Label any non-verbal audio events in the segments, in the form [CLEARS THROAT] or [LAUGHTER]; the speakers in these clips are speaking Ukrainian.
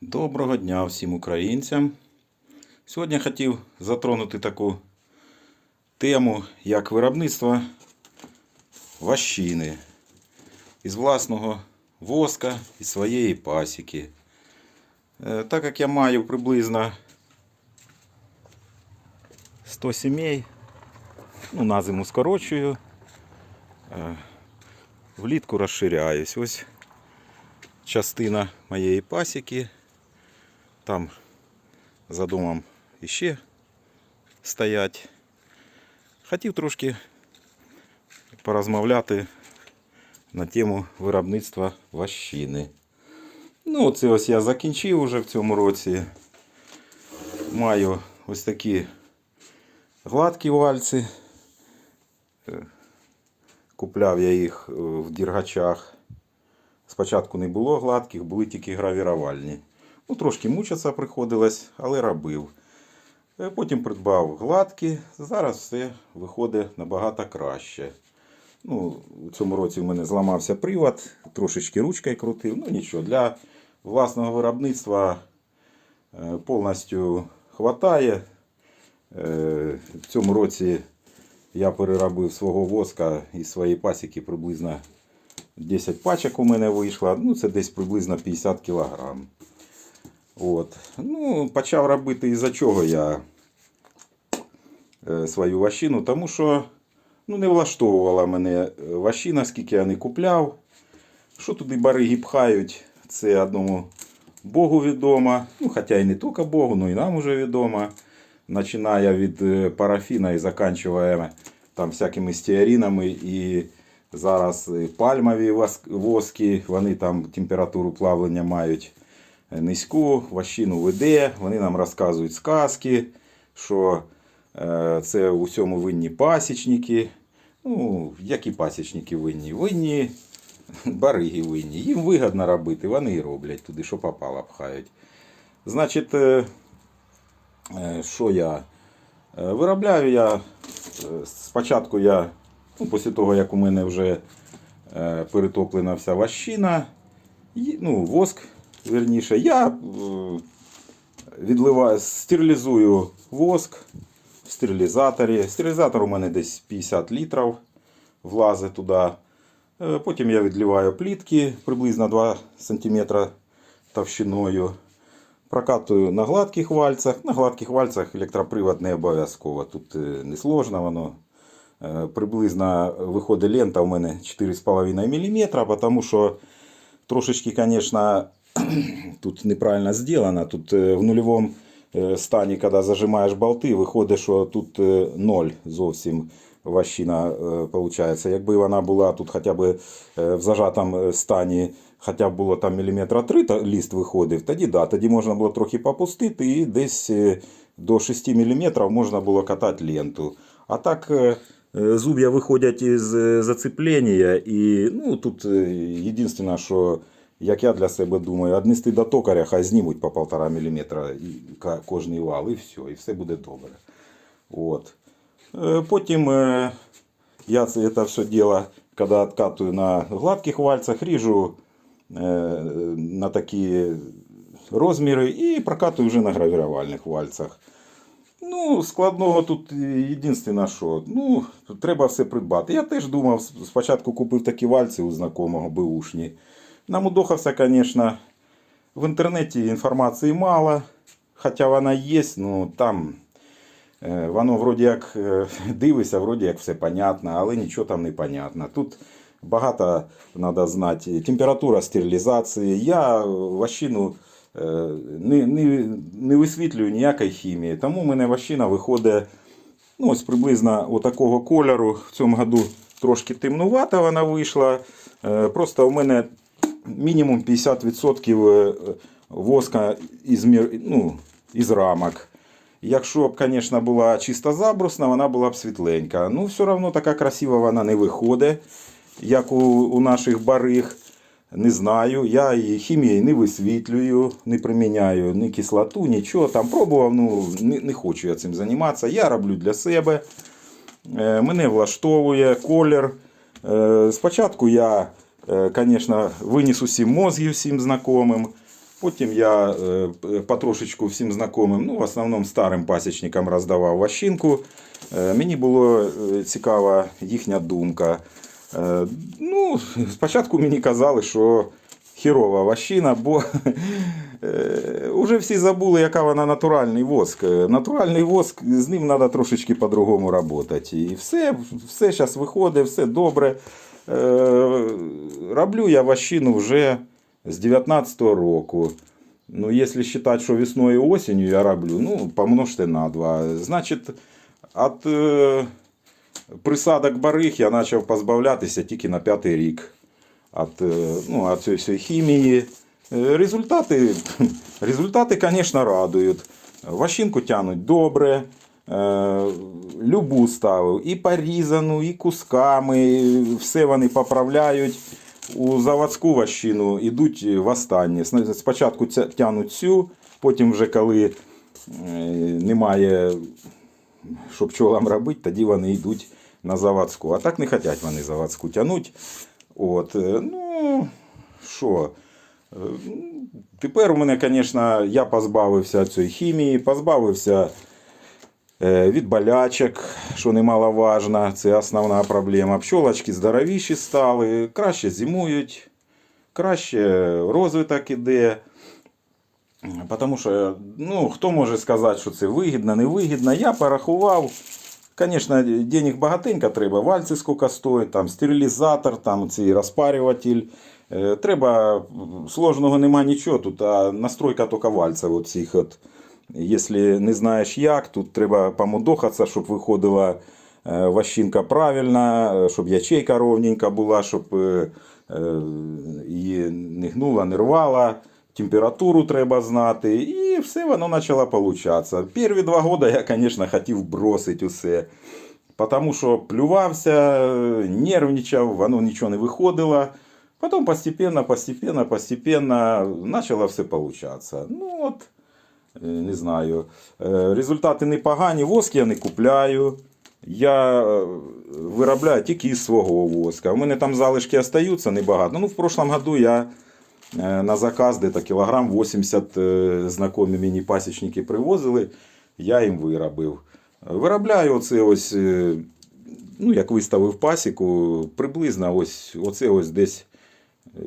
Доброго дня всім українцям. Сьогодні я хотів затронути таку тему, як виробництво ващини із власного воска і своєї пасіки. Е, Так як я маю приблизно 100 сімей, ну, на зиму скорочую, е, влітку розширяюсь. Ось частина моєї пасіки. Там за домом іще стоять. Хотів трошки порозмовляти на тему виробництва ващини. Ну, це ось я закінчив уже в цьому році. Маю ось такі гладкі вальці. Е, Купляв я їх е, в діргачах. Спочатку не було гладких, були тільки гравірувальні. Ну, трошки мучитися приходилось, але робив. Е, Потім придбав гладкі. Зараз все виходить набагато краще. Ну, у цьому році в мене зламався привод, трошечки ручкою крутив. Ну нічого, для власного виробництва е, повністю хватає. Е, В цьому році я переробив свого воска із своєї пасіки приблизно 10 пачок у мене вийшло. Ну, це десь приблизно 50 кілограм. От. Ну, почав робити із-за чого я е, свою ващину, тому що ну, не влаштовувала мене е, ващина, скільки я не купляв. Що туди бариги пхають, це одному Богу відомо. Ну, хоча і не тільки Богу, ну і нам уже відомо. Починає від е, парафіна і закінчує там всякими стеаринами і зараз пальмові воски, вони там температуру плавлення мають низьку, ващину веде, вони нам розказують сказки, що е, це у всьому винні пасічники. Ну, які пасічники винні? Винні [LAUGHS] бариги винні. Їм вигідно робити, вони і роблять туди, що попало, пхають. Значить, е, е, що я виробляю я спочатку я, ну, після того, як у мене вже перетоплена вся ващина, ну, воск, верніше, я е, відливаю, стерилізую воск в стерилізаторі. Стерилізатор у мене десь 50 літрів влазить туди. Е, Потім я відливаю плітки приблизно 2 см товщиною. Прокатую на гладких вальцах. На гладких вальцах електропривод не обов'язково. Тут е, не сложно воно. Приблизно виходить лента у мене 4,5 мм, тому що трошечки, звісно, [CLEARS THROAT] тут неправильно зроблено. Тут е, в нульовому е, стані, коли зажимаєш болти, виходить, що тут е, ноль зовсім ващина виходить. Якби вона була тут хоча б е, в зажатому стані, хоча б було там міліметра 3 та ліст виходив, тоді да, тоді можна було трохи попустити і десь е, до 6 мм можна було катати ленту. А так е, е, зуб'я виходять із е, зацеплення і ну, тут е, єдине, що як я для себе думаю, однести до токаря, хай знімуть по 1,5 мм кожний вал, і все, і все буде добре. От. Е, Потім е, я це, це все діло, коли відкатую на гладких вальцах, ріжу е, на такі розміри і прокатую вже на гравірувальних вальцах. Ну, складного тут єдине, що ну, треба все придбати. Я теж думав, спочатку купив такі вальці у знакомого беушні. Намудохався, звісно, в інтернеті інформації мало, хоча вона є, ну там е, воно вроді як е, [LAUGHS] дивишся, вроді як все понятно, але нічого там не понятно. Тут багато треба знати. Температура стерилізації. Я ващину е, не, не, не висвітлюю ніякої хімії, тому в мене ващина виходить ну, ось приблизно отакого кольору. В цьому году трошки темнувата вона вийшла. Просто у мене мінімум 50% е, воска із, ну, із рамок. Якщо б, звісно, була чисто забрусна, вона була б світленька. Ну, все одно така красива вона не виходить, як у, у наших бариг. Не знаю. Я її хімією не висвітлюю, не приміняю ні кислоту, нічого. Там пробував, ну не, не хочу я цим займатися. Я роблю для себе. Е, Мене влаштовує колір. Е, Спочатку я, звісно, виніс усім мозги всім знайомим. Потім я е, потрошечку всім знайомим, ну, в основному старим пасічникам роздавав ващинку. Е, Мені було е, цікава їхня думка. Ну, спочатку мені казали, що хірова ващина, бо [LAUGHS] е, уже всі забули, яка вона натуральний воск. Натуральний воск, з ним треба трошечки по-другому працювати. І все, все зараз виходить, все добре. Е, Роблю я ващину вже з 19-го року. Ну, якщо вважати, що весною і осінню я роблю, ну, помножте на 2. Значить, від е, присадок бариг я почав позбавлятися тільки на п'ятий рік. От, е, ну, от цієї всієї хімії. Е, Результати, [LAUGHS] результати, звісно, радують. Ващинку тянуть добре. Е, Любу ставив, і порізану, і кусками, і все вони поправляють. У заводську ващину йдуть в останнє. Спочатку тянуть цю, потім вже коли е, немає що пчолам робити, тоді вони йдуть на заводську. А так не хочуть вони заводську тягнути. От, е, ну, що? Е, Тепер у мене, звісно, я позбавився цієї хімії, позбавився від болячок, що немаловажно, це основна проблема. Пчолочки здоровіші стали, краще зимують, краще розвиток іде. Тому що, ну, хто може сказати, що це вигідно, невигідно. Я порахував. Звісно, денег багатенько треба. Вальці скільки стоїть, там стерилізатор, там цей розпарюватель. Е, Треба, сложного нема нічого тут, а настройка тільки вальців оцих от. Якщо не знаєш як, тут треба помудохатися, щоб виходила е, ващинка правильно, щоб ячейка ровненька була, щоб її не гнула, не рвала. Температуру треба знати, і все воно почало получатися. Перші два роки я, звісно, хотів бросити усе. Тому що плювався, нервничав, воно нічого не виходило. Потім постепенно, постепенно, постепенно почало все получатися. Ну от, не знаю. Е, Результати непогані, воск я не купляю. Я е, виробляю тільки із свого воска. У мене там залишки остаються небагато. Ну, в прошлом году я е, на заказ де-то кілограм 80 е, знайомі мені пасічники привозили, я їм виробив. Виробляю оце ось, е, ну, як виставив пасіку, приблизно ось, оце ось десь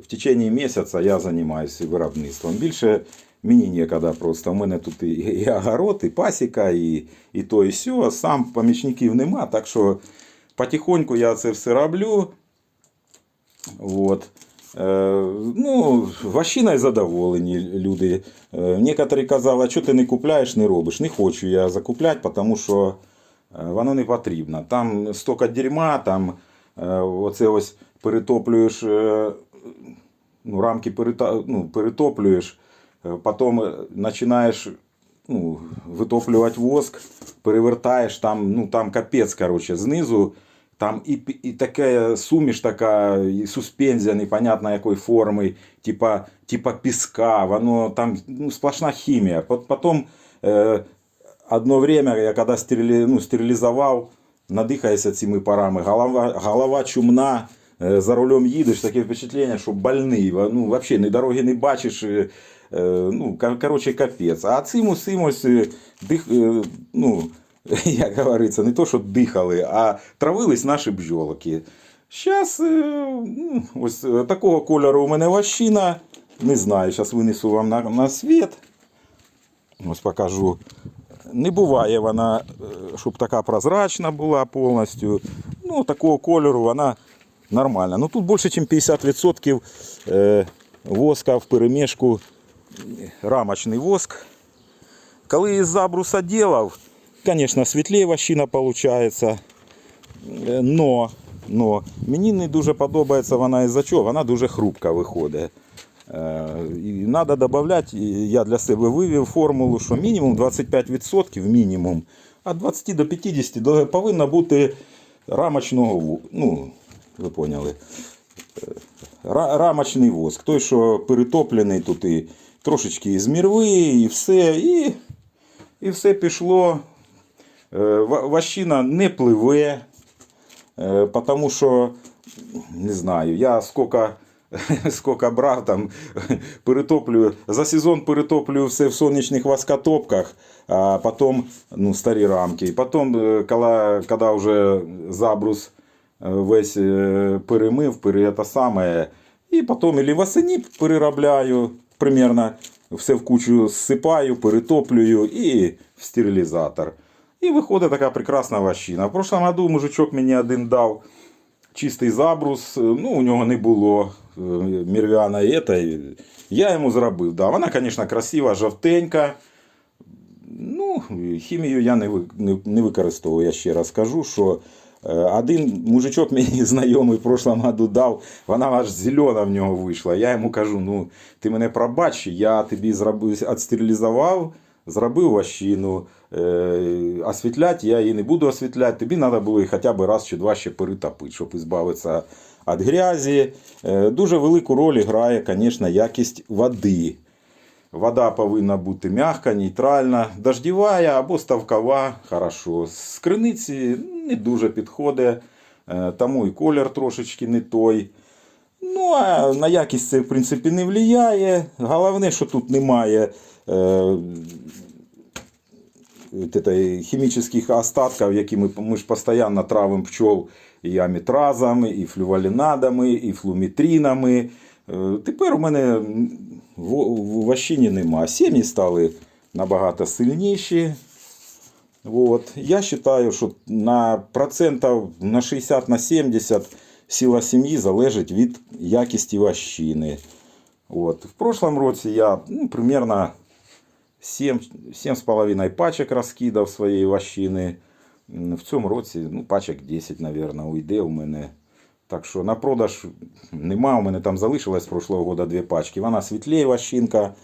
в течение місяця я займаюся виробництвом. Більше мені ніколи просто. У мене тут і, і огород, і пасіка, і, і то, і сьо. Сам помічників нема, так що потихоньку я це все роблю. Вот. Е, ну, ващиною задоволені люди. Е, некоторі казали, що ти не купляєш, не робиш. Не хочу я закупляти, тому що е, воно не потрібно. Там стільки дерьма, там е, оце ось перетоплюєш, е, ну, рамки перета, ну, перетоплюєш, е, потім е, починаєш ну, витоплювати воск, перевертаєш, там, ну, там капець, короче, знизу. Там і, пі- і таке суміш така, і суспензія непонятно якої форми, типа, типа піска, воно там ну, сплошна хімія. Пот- Потім е, одно время, я коли стерилі, ну, стерилізував, надихаєшся цими парами, голова, голова чумна, е, за рулем їдеш, таке впечатлення, що больний, ну, взагалі ні дороги не бачиш, е, е, ну, кор- короче, капець. А цим усім ось, е, дих, е, ну, [LAUGHS] як говориться, не то, що дихали, а травились наші бджолки. Зараз ну, ось е, такого кольору у мене ващина. Не знаю, зараз винесу вам на, на світ. Ось покажу. Не буває вона, е, щоб така прозрачна була повністю. Ну, такого кольору вона нормальна. Ну тут більше, ніж 50% е, воска в перемішку, рамочний воск. Коли із забруса делав, звісно, світліє ващина виходить. Но, но мені не дуже подобається вона із-за чого, вона дуже хрупка виходить. Е, І треба додати, я для себе вивів формулу, що мінімум 25% мінімум, а 20 до 50 до- повинно бути рамочного, ну, ви поняли, е, рамочний воск. Той, що перетоплений тут і трошечки із мірви, і все. І, і все пішло. Е, Ващина не пливе, е, тому що, не знаю, я скільки [LAUGHS] скільки брав, там перетоплюю. За сезон перетоплюю все в сонячних воскотопках, а потім ну, старі рамки. Потім, е, коли, коли вже забрус весь перемив, пере, те саме, і потім или восені переробляю, примерно все в кучу зсипаю, перетоплюю і в стерилізатор. І виходить така прекрасна ващина. В прошлом году мужичок мені один дав чистий забрус. Ну, у нього не було е, мірвяна. Я йому зробив. Да. Вона, звісно, красива, жовтенька. Ну, хімію я не, ви- не, не використовую, я ще раз кажу, що один мужичок мені [LAUGHS] знайомий в прошлому году дав, вона аж зелена в нього вийшла. Я йому кажу: ну, ти мене пробач, я тобі зробив, отстерилізував, зробив ващину. Е, освітлять я її не буду освітляти. Тобі треба було її хоча б раз чи два ще перетопити, щоб ізбавитися від грязі. Е, дуже велику роль грає, звісно, якість води. Вода повинна бути м'яка, нейтральна, дождєва або ставкова, хорошо. З криниці не дуже підходить, е, тому і колір трошечки не той. Ну, а на якість це, в принципі, не впливає. Головне, що тут немає е, хімічних остатків, які ми, ми ж постійно травимо пчол і амітразами, і флювалінадами, і флумітрінами. Е, Тепер у мене в, в ващині нема. Сім'ї стали набагато сильніші. Вот. Я вважаю, що на процентів на 60 на 70 сила сім'ї залежить від якості ващини. От. В прошлом році я ну, примерно 7, 7,5 пачок розкидав своєї ващини. М, В цьому році ну, пачок 10, мабуть, уйде у мене. Так що на продаж нема. У мене там залишилось з прошлого года дві пачки. Вона світліє ващинка.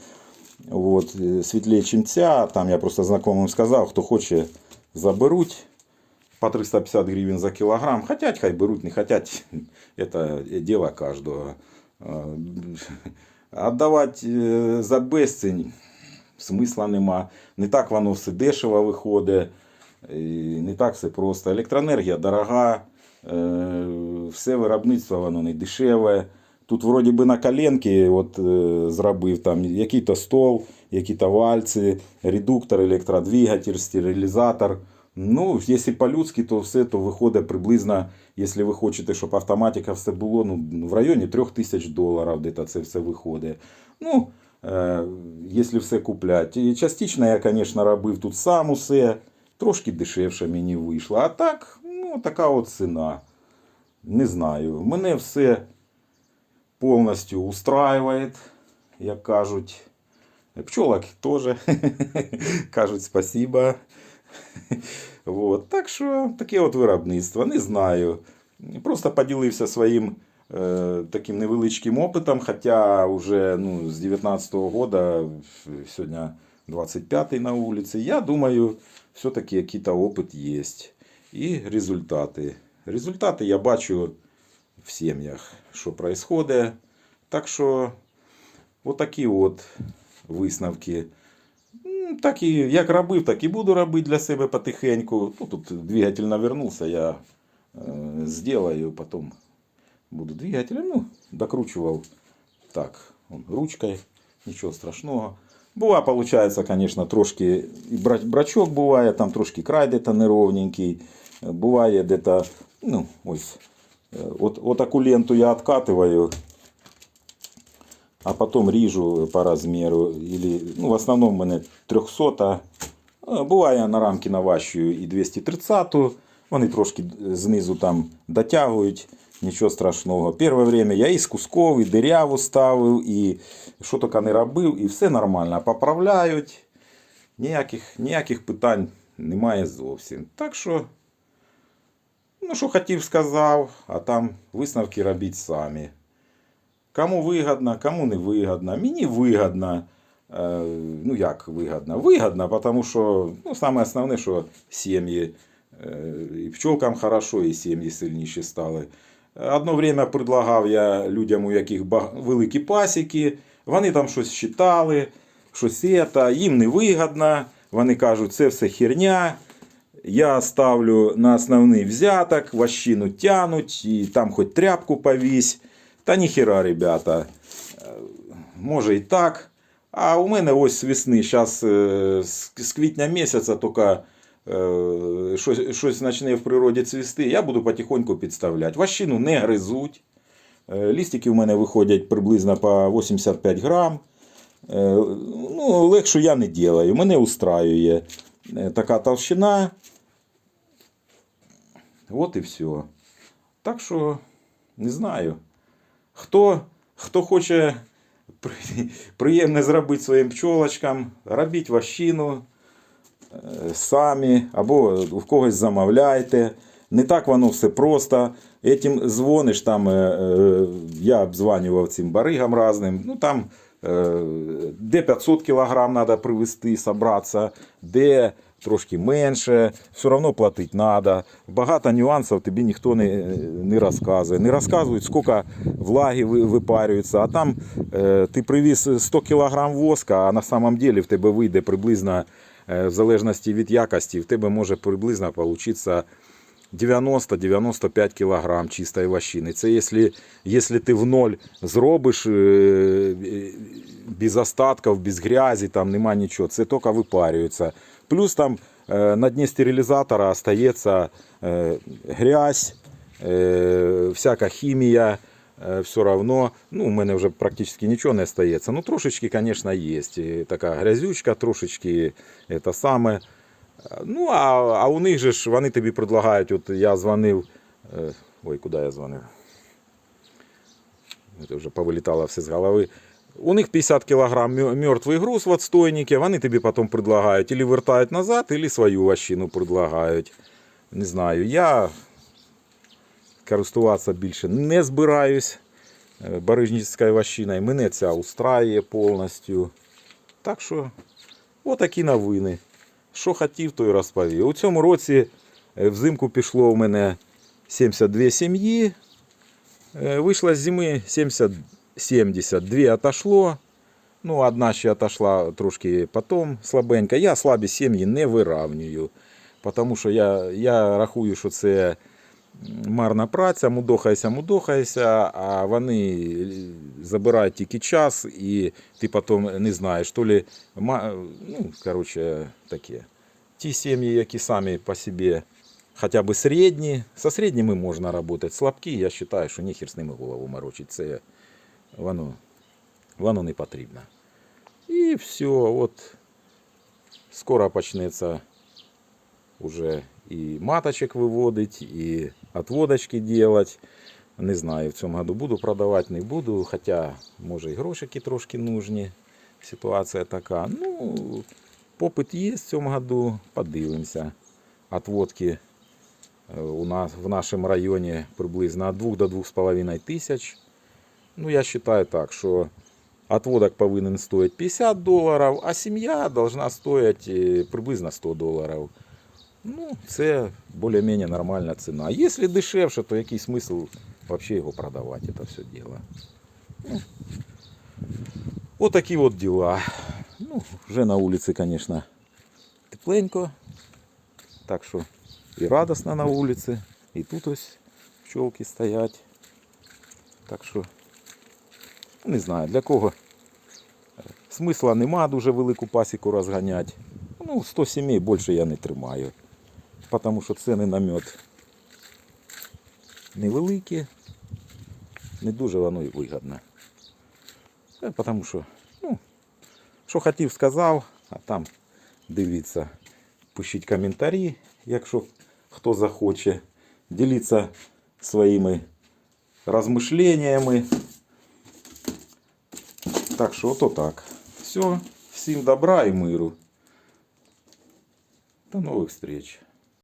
От, е, світліє, чим ця. Там я просто знайомим сказав, хто хоче, заберуть по 350 гривень за кілограм. Хотять, хай беруть, не хотять. [LAUGHS] Це діло кожного. [LAUGHS] Отдавати е, за безцінь смисла нема. Не так воно все дешево виходить. Не так все просто. Електроенергія дорога, все виробництво воно не дешеве. Тут вроді би на коленки от, е, зробив там який-то стол, які-то вальці, редуктор, електродвигатель, стерилізатор. Ну, якщо по-людськи, то все то виходить приблизно, якщо ви хочете, щоб автоматика все було, ну, в районі 3000 доларів де це все виходить. Ну, е, якщо все купляти. І частично я, звісно, робив тут сам усе, трошки дешевше мені вийшло. А так, ну, така от ціна. Не знаю. Мене все повністю устраивает, як кажуть. Пчолок теж [LAUGHS] кажуть спасибо. Вот. Так що таке от виробництво, не знаю. Просто поділився своїм е, таким невеличким опитом, хоча вже ну, з 19-го года, сьогодні 25-й на вулиці, я думаю, все-таки якийсь опит є. І результати. Результати я бачу в сім'ях, що відбувається. Так що, отакі от висновки. Так і як робив, так і буду робити для себе потихеньку. Ну, тут двигатель навернувся, я е, сделаю, потім буду двигателем. Ну, докручував так, он, ручкою, нічого страшного. Буває, виходить, звісно, трошки і брачок буває, там трошки край де-то неровненький. Е, Буває де-то, ну, ось, е, от, от таку ленту я откатываю, а потом ріжу по розміру. Или, ну, в основному в мене 300. а, Буває на рамки наващую і 230. Вони трошки знизу там дотягують. Нічого страшного. Перше время я і з кусков, і диряву ставив, і що тільки не робив, і все нормально. Поправляють. Ніяких, ніяких питань немає зовсім. Так що, ну що хотів, сказав, а там висновки робіть самі. Кому вигодно, кому не вигодно. Мені вигодно. Е, Ну як вигодно? Вигодно, тому що ну, саме основне, що сім'ї е, і пчолкам хорошо, і сім'ї сильніші стали. Одно время предлагав я людям, у яких великі пасіки, вони там щось читали, щось це, їм не вигодно. Вони кажуть, це все херня. Я ставлю на основний взяток, ващину тянуть, і там хоч тряпку повісь. Та ніхіра, ребята. Е, Може і так. А у мене ось з весни, зараз з з квітня місяця тільки е, щось, щось почне в природі цвісти, я буду потихоньку підставляти. Ващину не гризуть. Е, Лістики в мене виходять приблизно по 85 грам. Е, Ну, легше я не делаю. Мене устраює е, така толщина. От і все. Так що, не знаю. Хто, хто хоче [LAUGHS] при- приємне зробити своїм пчолочкам, робіть ващину е, самі, або в когось замовляйте. Не так воно все просто. Этим дзвониш, там, е, е, я обзванював цим баригам разним, ну там е, де 500 кг треба привезти, зібратися, де трошки менше, все одно платити треба. Багато нюансів тобі ніхто не, не розказує. Не розказують, скільки влаги ви- випарюється, а там ти привіз 100 кг воска, а на самом деле в тебе вийде приблизно, в залежності від якості, в тебе може приблизно получиться 90-95 кг чистої вощини. Це якщо, якщо ти в ноль зробиш е, е, без остатків, без грязі, там нема нічого, це тільки випарюється. Плюс там е, на дні стерилізатора остається грязь, всяка хімія. Все равно, ну, у мене вже практично нічого не остається. Ну, трошечки, звісно, є. Така грязючка, трошечки це саме. Ну, а, а у них же ж вони тобі предлагають, от я дзвонив. е, Ой, куди я дзвонив? Це вже повилітало все з голови. У них 50 кг мертвий груз в отстойнике, вони тобі потім предлагають, или вертають назад, или свою ващину предлагають. Не знаю, я користуватися більше не збираюсь е, барижницькою ващиною. Мене ця устраює повністю. Так що, отакі новини. Що хотів, то й розповів. У цьому році е, взимку пішло у мене 72 сім'ї. Вийшла Вийшло з зими 70, 72 отошло. Ну, одна ще отошла трошки потім слабенька. Я слабі сім'ї не виравнюю. Тому що я, я рахую, що це марна праця, мудохайся, мудохайся, а вони забирають тільки час, і ти потім не знаєш, то ли, ма- ну, коротше, таке. Ті сім'ї, які самі по собі хоча б середні, со середніми можна працювати. Слабкі, я вважаю, що ніхер з ними голову морочить. Це воно, воно не потрібно. І все, от скоро почнеться Уже і маточек виводить, і отводочки делать. Не знаю, в цьому году буду продавати, не буду. Хоча, може, і грошики трошки нужні. Ситуація така. Ну, попит є в цьому году, подивимося. Отводки е, у нас в нашому районі приблизно від 2 до 2,5 тисяч. Ну, я вважаю так, що отводок повинен стоїти 50 доларів, а сім'я должна стоїти е, приблизно 100 доларів. Ну, це більш-менш нормальна ціна. Якщо дешевше, то який смисл взагалі його продавати, це все діло. Ну, вот такі от діла. Ну, вже на вулиці, звісно, тепленько. Так що і радісно на вулиці, і тут ось пчолки стоять. Так що, не знаю, для кого смисла нема дуже велику пасіку розганяти. Ну, 100 сімей більше я не тримаю. Тому що ціни на мед невеликі, не дуже воно і вигідно. Е, Тому що, ну, що хотів, сказав, а там дивіться, пишіть коментарі, якщо хто захоче. Діліться своїми розмишленнями. Так що, ото так. Все, всім добра і миру. До нових встреч.